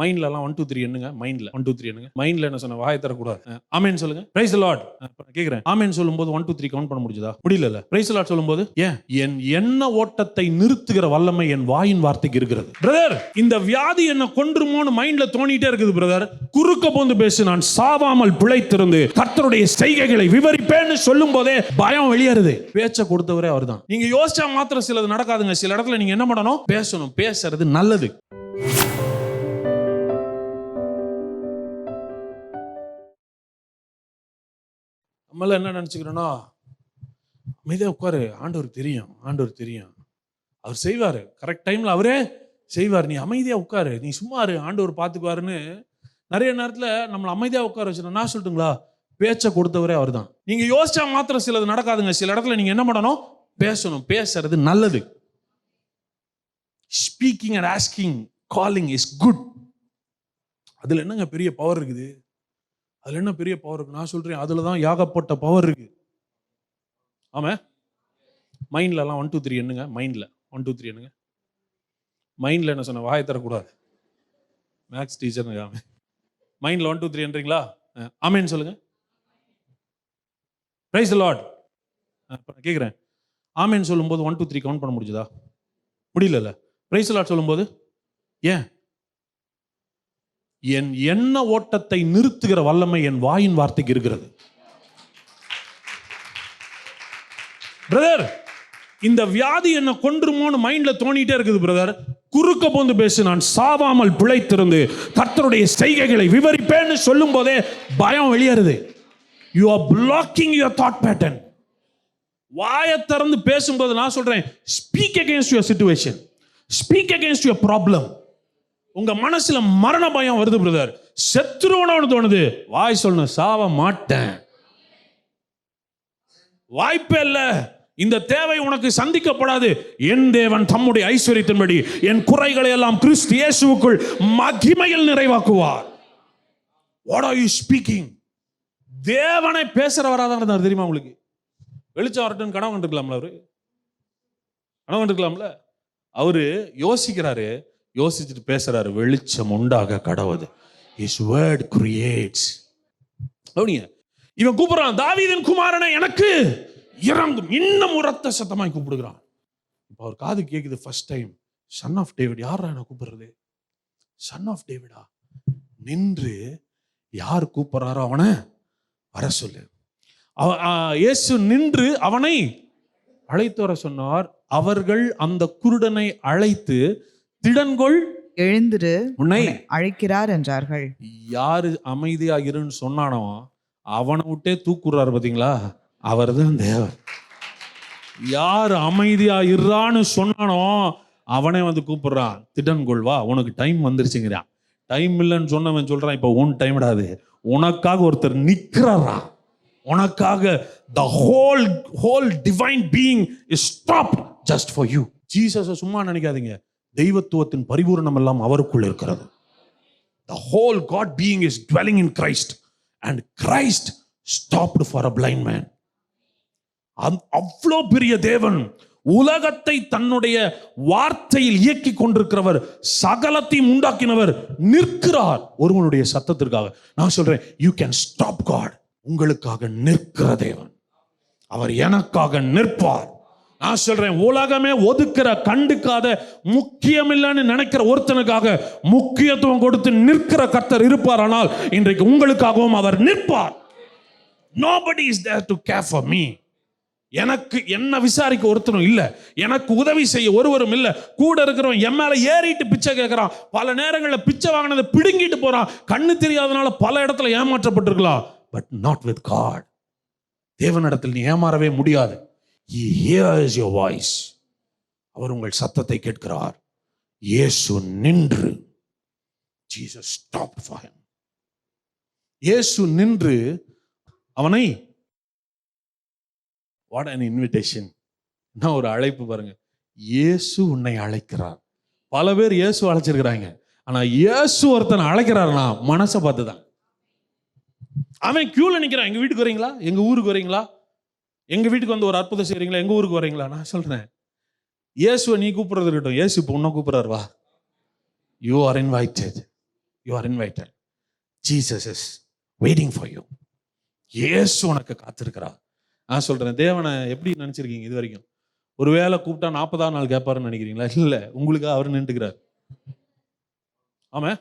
மைண்ட்லலாம் one two three என்னங்க மைண்ட்ல one two three என்னங்க மைண்ட்ல என்ன சொன்ன? வாயை தரக்கூடாது ஆமேன் சொல்லுங்க. பிரைஸ் லாட் கேட்கிறேன் ஆமேன் சொல்லும்போது ஒன் டூ த்ரீ கவுண்ட் பண்ண முடிஞ்சதா? முடியல பிரைஸ் லாட் சொல்லும்போது ஏன்? என் எண்ண ஓட்டத்தை நிறுத்துகிற வல்லமை என் வாயின் வார்த்தைக்கு இருக்கிறது. பிரதர் இந்த வியாதி என்ன கொன்றுமோன்னு மைண்ட்ல தோணிட்டே இருக்குது பிரதர் குறுக்க போந்து பேசு நான் சாவாமல் பிழைத்திருந்து கர்த்தருடைய செய்கைகளை விவரிப்பேன்னு சொல்லும் போதே பயம் வெளியேறுது. பேச்ச கொடுத்தவரே அவர்தான். நீங்க யோசிச்சா மாத்திரம் சிலது நடக்காதுங்க. சில இடத்துல நீங்க என்ன பண்ணணும்? பேசணும். பேசுறது நல்லது. நம்மள என்ன நினச்சிக்கிறோன்னா அமைதியாக உட்காரு. ஆண்டவர் தெரியும் ஆண்டவர் தெரியும். அவர் செய்வார். கரெக்ட் டைமில் அவரே செய்வார். நீ அமைதியாக உட்காரு. நீ சும்மா இரு. ஆண்டவர் பார்த்துக்குவாருன்னு நிறைய நேரத்தில் நம்மளை அமைதியாக உட்கார வச்சிடும் நான் சொல்லட்டுங்களா? பேச்சை கொடுத்தவரே அவர் தான் நீங்கள் யோசிச்சா மாத்திரம் சிலது நடக்காதுங்க. சில இடத்துல நீங்கள் என்ன பண்ணணும்? பேசணும். பேசுறது நல்லது. Speaking and asking calling is good அதில் என்னங்க பெரிய பவர் இருக்குது? அதில் என்ன பெரிய பவர் இருக்கு? நான் சொல்றேன் அதில் தான் யாகப்பட்ட பவர் இருக்கு. ஆமா? மைண்ட்லலாம் ஒன் டூ த்ரீ என்னங்க மைண்டில் ஒன் டூ த்ரீ என்னங்க மைண்டில் என்ன சொன்ன? வாயை தரக்கூடாது மேக்ஸ் டீச்சர் ஆமே மைண்டில் ஒன் டூ த்ரீ என்றீங்களா ஆமேன்னு சொல்லுங்க. பிரைஸ் லார்ட் கேட்குறேன் ஆமேன்னு சொல்லும்போது ஒன் டூ த்ரீ கவுண்ட் பண்ண முடிஞ்சதா? முடியல பிரைஸ் லார்ட் சொல்லும்போது? ஏன்? என் எண்ண ஓட்டத்தை நிறுத்துகிற வல்லமை என் வாயின் வார்த்தைக்கு இருக்கிறது. பிரதர் இந்த வியாதி என்ன கொன்றுமோன்னு மைண்ட்ல தோணிட்டே இருக்குது பிரதர் குறுக்க போந்து பேசு நான் சாவாமல் பிழைத்திருந்து கர்த்தருடைய செய்கைகளை விவரிப்பேன்னு சொல்லும் போதே பயம் வெளியேறுது. You are blocking your thought pattern வாயை திறந்து பேசும்போது நான் சொல்றேன் speak against your situation speak against your problem உங்க மனசுல மரண பயம் வருது பிரதர் செத்துருவனு தோணுது. வாய் சொல்லணும் சாவ மாட்டேன். வாய்ப்பே இல்ல. இந்த தேவை உனக்கு சந்திக்கப்படாது. என் தேவன் தம்முடைய ஐஸ்வர்யத்தின்படி என் குறைகளை எல்லாம் கிறிஸ்து இயேசுக்குள் மகிமையில் நிறைவாக்குவார். வாட் ஆர் யூ ஸ்பீக்கிங் தேவனை பேசுறவராதான் இருந்தார் தெரியுமா உங்களுக்கு? வெளிச்சம் வரட்டும் கனவு கண்டுக்கலாம்ல அவரு? கனவு கண்டுக்கலாம்ல? அவரு யோசிக்கிறாரு யோசிச்சுட்டு பேசுறாரு வெளிச்சம் உண்டாக கடவுது இஸ் வேர்ட் கிரியேட்ஸ் அப்படிங்க இவன் கூப்பிடுறான் தாவீதன் குமாரனை எனக்கு இறங்கும். இன்னும் உரத்த சத்தமாய் கூப்பிடுகிறான். இப்போ அவர் காது கேட்குது first time son of David யாரா என்ன கூப்பிடுறது? சன் ஆஃப் டேவிடா நின்று யார் கூப்பிடுறாரோ அவனை வர சொல்லு. அவ- இயேசு நின்று அவனை அழைத்து வர சொன்னார். அவர்கள் அந்த குருடனை அழைத்து திடன்கொள் எழுந்திரு உன்னை அழைக்கிறார் என்றார்கள். யாரு அமைதியா இருன்னு சொன்னானோ அவனை விட்டே தூக்குறாரு பாத்தீங்களா? அவர்தான் தேவன் யார் அமைதியா இருறான்னு சொன்னானோ அவனே வந்து கூப்பிடுறான். திடன் வா உனக்கு டைம் வந்துருச்சுங்கிறான் டைம் இல்லைன்னு சொன்னவன் சொல்றான் இப்போ உன் டைம் விடாது உனக்காக ஒருத்தர் நிக்கிறாரா? உனக்காக the whole whole divine being is stop just for you ஜீசஸை சும்மா நினைக்காதீங்க. தெய்வத்துவத்தின் பரிபூரணம் எல்லாம் அவருக்குள் இருக்கிறது. The whole God being is dwelling in Christ and Christ stopped for a blind man அவ்வளோ பெரிய தேவன் உலகத்தை தன்னுடைய வார்த்தையில் இயக்கி கொண்டிருக்கிறவர் சகலத்தையும் உண்டாக்கினவர் நிற்கிறார் ஒருவனுடைய சத்தத்திற்காக. நான் சொல்றேன் யூ கேன் ஸ்டாப் காட் உங்களுக்காக நிற்கிற தேவன். அவர் எனக்காக நிற்பார். நான் சொல்றேன் உலகமே ஒதுக்கிற கண்டுக்காத முக்கியமில்லைன்னு நினைக்கிற ஒருத்தனுக்காக முக்கியத்துவம் கொடுத்து நிற்கிற கர்த்தர் இருப்பார் ஆனால் இன்றைக்கு உங்களுக்காகவும் அவர் நிற்பார். Nobody is there to care for me எனக்கு என்ன விசாரிக்க ஒருத்தரும் இல்லை. எனக்கு உதவி செய்ய ஒருவரும் இல்லை. கூட இருக்கிறவன் என் மேலே ஏறிட்டு பிச்சை கேட்குறான் பல நேரங்களில் பிச்சை வாங்கினதை பிடுங்கிட்டு போகிறான் கண்ணு தெரியாதனால பல இடத்துல ஏமாற்றப்பட்டிருக்கலாம். பட் நாட் வித் காட் தேவனிடத்தில் நீ ஏமாறவே முடியாது. ஹியர்ஸ் யோர் வாய்ஸ் அவர் உங்கள் சத்தத்தை கேட்கிறார். இயேசு நின்று ஜீசஸ் ஸ்டாப் ஃபார் him. இயேசு நின்று அவனை வாட் அன் இன்விடேஷன் என்ன ஒரு அழைப்பு பாருங்க. இயேசு உன்னை அழைக்கிறார். பல பேர் இயேசு அழைச்சிருக்கிறாங்க. ஆனா இயேசு ஒருத்தனை அழைக்கிறாருனா மனசை பார்த்து தான் அவன் கியூல நிக்கிறான். எங்க வீட்டுக்கு வரீங்களா எங்க ஊருக்கு வரீங்களா எங்கள் வீட்டுக்கு வந்து ஒரு அற்புதம் செய்கிறீங்களா எங்கள் ஊருக்கு வரீங்களா நான் சொல்கிறேன் இயேசுவை நீ கூப்பிட்றது இருக்கட்டும். இயேசு இப்போ உன்ன கூப்பிடுறாரு வா. You are invited you are invited Jesus is waiting for you Yesu உனக்கு காத்திருக்கிறா நான் சொல்கிறேன் தேவனை எப்படி நினச்சிருக்கீங்க இது வரைக்கும்? ஒரு வேலை கூப்பிட்டா நாற்பதாம் நாள் கேட்பாருன்னு நினைக்கிறீங்களா? இல்லை உங்களுக்காக அவர் நின்றுக்கிறார். ஆமாம்